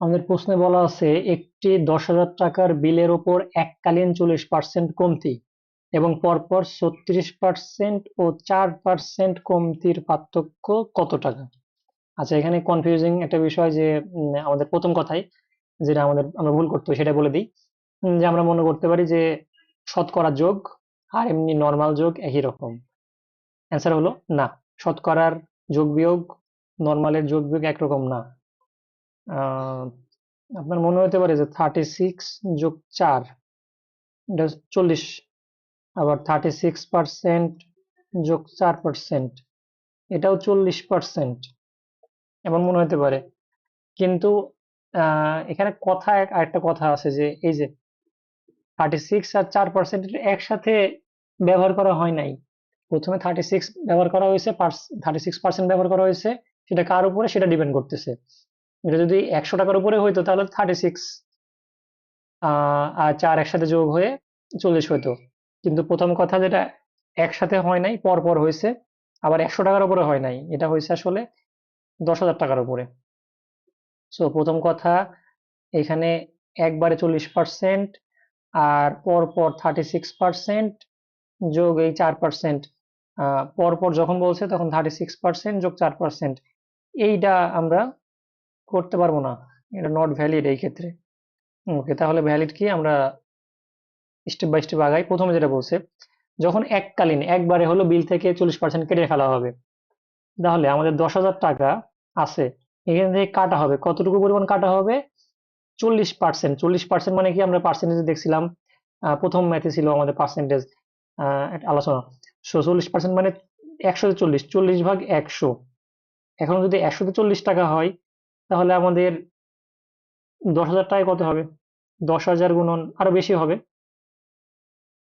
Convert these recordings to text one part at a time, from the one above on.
আমাদের প্রশ্নে বলা আছে, একটি দশ হাজার টাকার বিলের ওপর এককালীন চল্লিশ পার্সেন্ট কমতি এবং পরপর ছত্রিশ পার্সেন্ট ও চার পার্সেন্ট কমতির পার্থক্য কত টাকা? আচ্ছা এখানে কনফিউজিং একটা বিষয় যে আমাদের প্রথম কথাই যেটা আমাদের, আমরা ভুল করতে সেটা বলে দিই। যে আমরা মনে করতে পারি যে, শতকরা যোগ আর এমনি নর্মাল যোগ একই রকম। অ্যান্সার হলো না। শতকরার যোগ বিয়োগ নর্মালের যোগ বিয়োগ একরকম না। আপনার মনে হতে পারে যে থার্টি সিক্স যোগ চার, এটা চল্লিশ। আবার থার্টি সিক্স পার্সেন্ট যোগ চার পার্সেন্ট এটাও চল্লিশ পার্সেন্ট এমন মনে হতে পারে। কিন্তু এখানে কথা এক- আরেকটা কথা আছে যে, এই যে থার্টি সিক্স আর চার পার্সেন্ট একসাথে ব্যবহার করা হয় নাই। প্রথমে থার্টি সিক্স ব্যবহার করা হয়েছে থার্টি সিক্স পার্সেন্ট ব্যবহার করা হয়েছে, সেটা কার উপরে সেটা ডিপেন্ড করতেছে। এটা যদি একশো টাকার উপরে হইতো, তাহলে থার্টি সিক্স আর চার একসাথে যোগ হয়ে চল্লিশ হইতো। কিন্তু প্রথম কথা যেটা, একসাথে হয় নাই পর পর হয়েছে আবার একশো টাকার উপরে হয় নাই, এটা হয়েছে আসলে দশ হাজার টাকার উপরে। সো প্রথম কথা, এখানে একবারে চল্লিশ পার্সেন্ট আর পর পর থার্টি সিক্স পার্সেন্ট যোগ এই চার পার্সেন্ট পর পর যখন বলছে তখন থার্টি সিক্স পার্সেন্ট যোগ চার পার্সেন্ট এইটা আমরা করতে পারব না। এটা নট ভ্যালিড এই ক্ষেত্রে। ওকে তাহলে ভ্যালিড কি? আমরা স্টেপ বাই স্টেপ আগাই। প্রথমে যেটা বলছে, যখন এককালীন, একবারে হলো বিল থেকে চল্লিশ পার্সেন্ট কেটে ফেলা হবে, তাহলে আমাদের দশ হাজার টাকা আছে। এখান থেকে কাটা হবে। কতটুকু পরিমাণ কাটা হবে? চল্লিশ পার্সেন্ট চল্লিশ পার্সেন্ট মানে কি? আমরা পার্সেন্টেজ দেখছিলাম। প্রথম ম্যাথে ছিল আমাদের পার্সেন্টেজ আলোচনা। সো চল্লিশ পার্সেন্ট মানে একশো চল্লিশ। চল্লিশ ভাগ একশো। এখন যদি একশোতে চল্লিশ টাকা হয় তাহলে আমাদের দশ হাজার টাকায় কত হবে? দশ হাজার গুণন আরও বেশি হবে।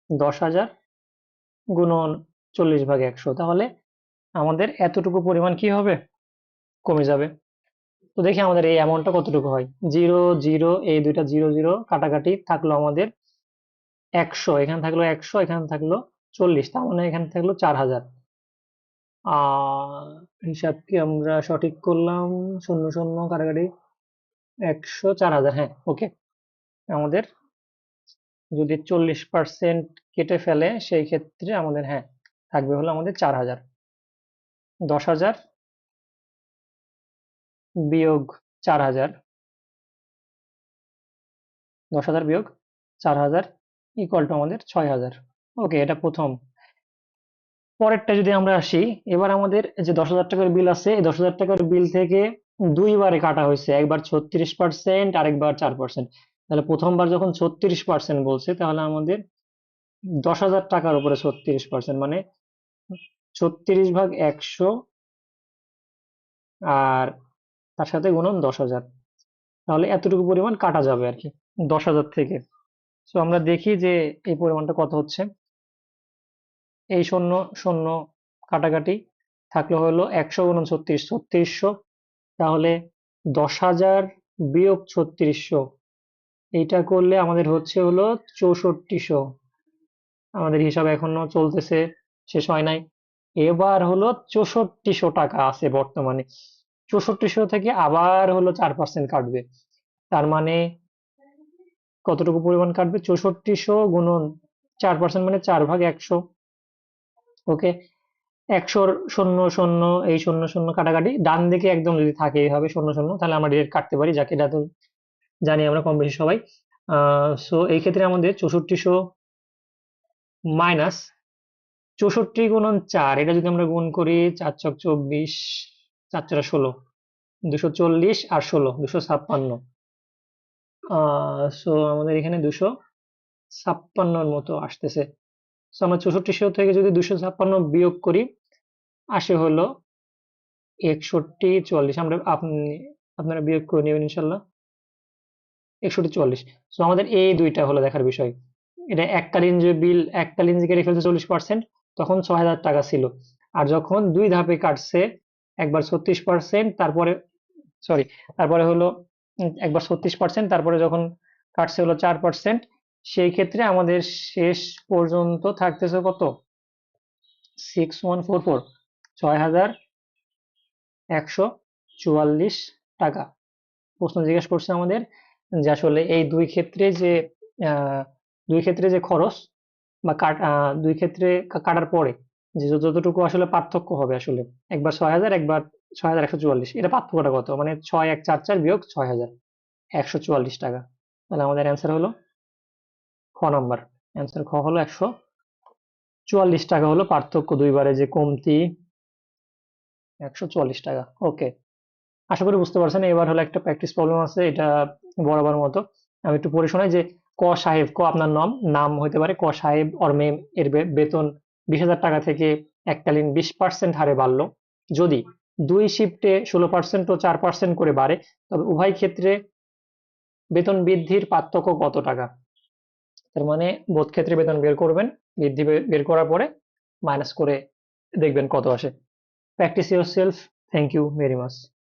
দশ হাজার গুণন চল্লিশ ভাগ একশো। তাহলে আমাদের এতটুকু পরিমাণ কি হবে? কমে যাবে। তো দেখি আমাদের এই অ্যামাউন্টটা কতটুকু হয়? জিরো জিরো, এই দুইটা জিরো জিরো কাটাকাটি থাকল আমাদের একশো। এখানে থাকল একশো, এখানে থাকল চল্লিশ। তার মানে এখানে থাকল চার হাজার। আহ হিসাব কি আমরা সঠিক করলাম শূন্য শূন্য কাটাকাটি একশো চার হাজার হ্যাঁ ওকে আমাদের যদি চল্লিশ পার্সেন্ট কেটে ফেলে, সেই ক্ষেত্রে আমাদের হ্যাঁ থাকবে হলো আমাদের চার হাজার। দশ হাজার বিয়োগ চার হাজার, দশ হাজার বিয়োগ চার হাজার ইকুয়াল টু আমাদের ছয় হাজার। ওকে এটা প্রথম পরেরটা যদি আমরা আসি, এবার আমাদের যে দশ হাজার টাকার বিল আছে, এই দশ হাজার টাকার বিল থেকে দুইবারে কাটা হয়েছে। একবার ছত্রিশ পার্সেন্ট আরেকবার চার পার্সেন্ট তাহলে প্রথমবার যখন ছত্রিশ পার্সেন্ট বলছে, তাহলে আমাদের দশ হাজার টাকার উপরে ছত্রিশ পার্সেন্ট মানে ছত্রিশ ভাগ একশো আর তার সাথে গুণন দশ হাজার। তাহলে এতটুকু পরিমাণ কাটা যাবে আর কি, দশ হাজার থেকে। তো আমরা দেখি যে এই পরিমাণটা কত হচ্ছে। এই শূন্য শূন্য কাটাকাটি থাকলে হলো একশো গুণন ছত্রিশ, ছত্রিশশো। তাহলে দশ হাজার বিয়োগ ছত্রিশশো। এইটা করলে আমাদের হচ্ছে হলো চৌষট্টিশো। আমাদের হিসাব এখনও চলতেছে, শেষ হয় নাই। এবার হলো চৌষট্টিশো টাকা আছে বর্তমানে। চৌষট্টিশো থেকে আবার হলো চার পার্সেন্ট কাটবে। তার মানে কতটুকু পরিমাণ কাটবে? চৌষট্টিশো গুণন চার পার্সেন্ট মানে চার ভাগ একশো। ওকে? একশোর শূন্য শূন্য, এই শূন্য শূন্য কাটাকাটি, ডান দিকে একদম যদি থাকে এইভাবে শূন্য শূন্য, তাহলে আমরা ডিরেক্ট কাটতে পারি, যাকে এটা তো জানি আমরা কম বেশি সবাই। সো এই ক্ষেত্রে আমাদের চৌষট্টিশো মাইনাস চৌষট্টি গুণন চার, এটা যদি আমরা গুণ করি চার চক চব্বিশ, চার চার ষোলো, দুশো চল্লিশ আর ষোলো, দুশো ছাপ্পান্ন। সো আমাদের এখানে দুশো ছাপ্পান্নর মতো আসতেছে। সো আমরা চৌষট্টিশো থেকে যদি দুশো ছাপ্পান্ন বিয়োগ করি, আসে হলো একষট্টি চুয়াল্লিশ। আমরা আপনি, আপনারা বিয়োগ করে নেবেন ইনশাল্লাহ। একষট্টি চুয়াল্লিশ। সো আমাদের এই দুইটা হলো দেখার বিষয়। এটা এককালীন যে বিল এককালীন যে কেটে ফেলছে চল্লিশ পার্সেন্ট তখন ছয় হাজার টাকা ছিল। আর যখন দুই ধাপে কাটছে, একবার ছত্রিশ পার্সেন্ট তারপরে সরি তারপরে হলো একবার ছত্রিশ পার্সেন্ট তারপরে যখন কাটছে হলো চার পার্সেন্ট সেই ক্ষেত্রে আমাদের শেষ পর্যন্ত থাকতেছে কত? সিক্স ওয়ান ফোর ফোর ছয় হাজার একশো চুয়াল্লিশ টাকা। প্রশ্ন জিজ্ঞেস করছে আমাদের যে আসলে এই দুই ক্ষেত্রে যে দুই ক্ষেত্রে যে খরচ বা দুই ক্ষেত্রে কাটার পরে যে যতটুকু আসলে পার্থক্য হবে আসলে, একবার ছয় হাজার, একবার ছয় হাজার একশো চুয়াল্লিশ, এটা পার্থক্যটা কত? মানে ছয় এক চার চার বিয়োগ ছয় হাজার একশো চুয়াল্লিশ টাকা। তাহলে আমাদের অ্যান্সার হলো খ নাম্বার। অ্যান্সার খ হলো একশো চুয়াল্লিশ টাকা হলো পার্থক্য দুইবারে যে কমতি একশো চুয়াল্লিশ টাকা। ওকে আশা করি বুঝতে পারছেন, এবার হলো একটা প্র্যাকটিস প্রবলেম আছে, এটা বরাবর মতো। আমি একটু পড়ে শোনাই যে ক সাহেব, ক আপনার নাম? নাম হতে পারে ক সাহেব অর মেম এর বেতন বিশ হাজার টাকা থেকে এককালীন বিশ পার্সেন্ট হারে বাড়লো। যদি দুই শিফটে ষোলো পার্সেন্ট ও চার পার্সেন্ট করে বাড়ে, তবে উভয় ক্ষেত্রে বেতন বৃদ্ধির পার্থক্য কত টাকা? তার মানে বোধ ক্ষেত্রে বেতন বের করবেন, বৃদ্ধি বের করার পরে মাইনাস করে দেখবেন কত আসে। Practice yourself thank you very much